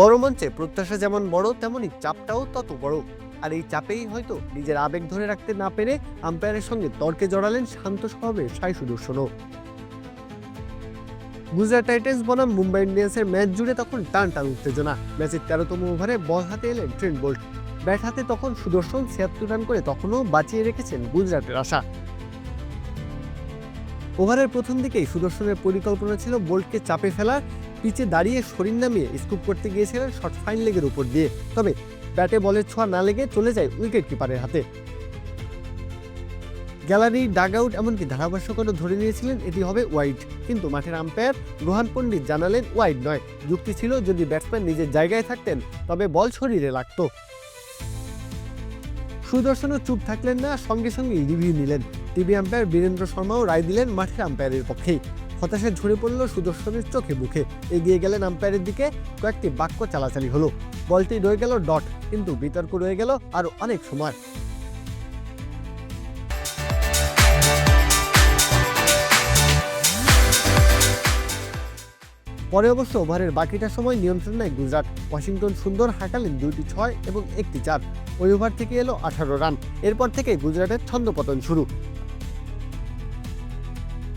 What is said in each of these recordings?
বড় মঞ্চে প্রত্যাশা যেমন বড় তেমনই চাপটাও তত বড়। আর এই চাপেই হয়তো নিজের আবেগ ধরে রাখতে না পেরে আম্পায়ারের সঙ্গে তর্কে জড়ালেন শান্ত স্বভাবের সাই সুদর্শনও গুজরাট টাইটান্স বনাম মুম্বাই ইন্ডিয়ান্সের ম্যাচ জুড়ে তখন টান টান উত্তেজনা। ম্যাচের তেরোতম ওভারে বল হাতে এলেন ট্রেন্ট বোল্ট। ব্যাট হাতে তখন সুদর্শন ছিয়াত্তর রান করে তখনও বাঁচিয়ে রেখেছেন গুজরাটের আশা। ওভারের প্রথম দিকেই সুদর্শনের পরিকল্পনা ছিল বোল্টকে চাপে ফেলার, পিচে দাঁড়িয়ে শরীর নামিয়ে স্কুপ করতে গিয়েছিলেন শর্ট ফাইন লেগের উপর দিয়ে। তবে ব্যাটে বলের ছোঁয়া না লেগে চলে যায় উইকেট কিপারের হাতে। গ্যালারি ডাগ আউট এমনকি ধারাভাষ্যকরও ধরে নিয়েছিলেন এটি হবে ওয়াইড। কিন্তু মাঠের আম্পায়ার রোহান পণ্ডিত জানালেন ওয়াইড নয়। যুক্তি ছিল যদি ব্যাটসম্যান নিজের জায়গায় থাকতেন, তবে বল শরীরে লাগতো। সুদর্শনও চুপ থাকলেন না, সঙ্গে সঙ্গে রিভিউ নিলেন। টিভি আম্পায়ার বীরেন্দ্র শর্মাও রায় দিলেন মাঠের আম্পায়ারের পক্ষেই। হতাশা ঝরে পড়ল সুদর্শনের চোখে মুখে। এগিয়ে গেলেন আম্পায়ারের দিকে, কয়েকটি বাক্য চালাচালি হলো। বলটি রয়ে গেল ডট, কিন্তু বিতর্ক রয়ে গেল আরও অনেক সময়। পরে অবশ্য ওভারের বাকিটা সময় নিয়ন্ত্রণ নেয় গুজরাট। ওয়াশিংটন সুন্দর হাঁকালেন দুইটি ছয় এবং একটি চার। ওই ওভার থেকে এলো আঠারো রান। এরপর থেকে গুজরাটের ছন্দপতন শুরু।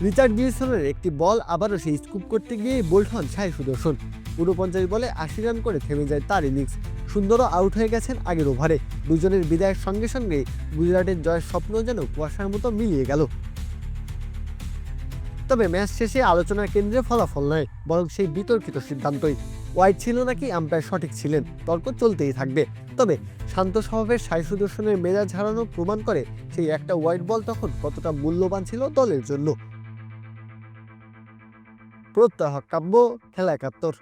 রিচার্ড বিলসনের একটি বল আবারও সেই স্কুপ করতে গিয়ে বোল্ট হন সাই সুদর্শন। উনপঞ্চাশ বলে আশি রান করে থেমে যায় তার ইনিংস। সুন্দরও আউট হয়ে গেছেন আগের ওভারে। দুজনের বিদায়ের সঙ্গে সঙ্গে গুজরাটের জয়ের স্বপ্ন যেন কুয়াশার মতো মিলিয়ে গেল। তবে ম্যাচ শেষে আলোচনার কেন্দ্রে ফলাফল নয় বরং সেই বিতর্কিত সিদ্ধান্তই। ওয়াইড ছিল নাকি আম্পায়ার সঠিক ছিলেন, তর্ক চলতেই থাকবে। তবে শান্ত স্বভাবের সাই সুদর্শনের মেজাজ হারানো প্রমাণ করে সেই একটা ওয়াইড বল তখন কতটা মূল্যবান ছিল দলের জন্য। প্রত্যাহ কাব্য, খেলা একাত্তর।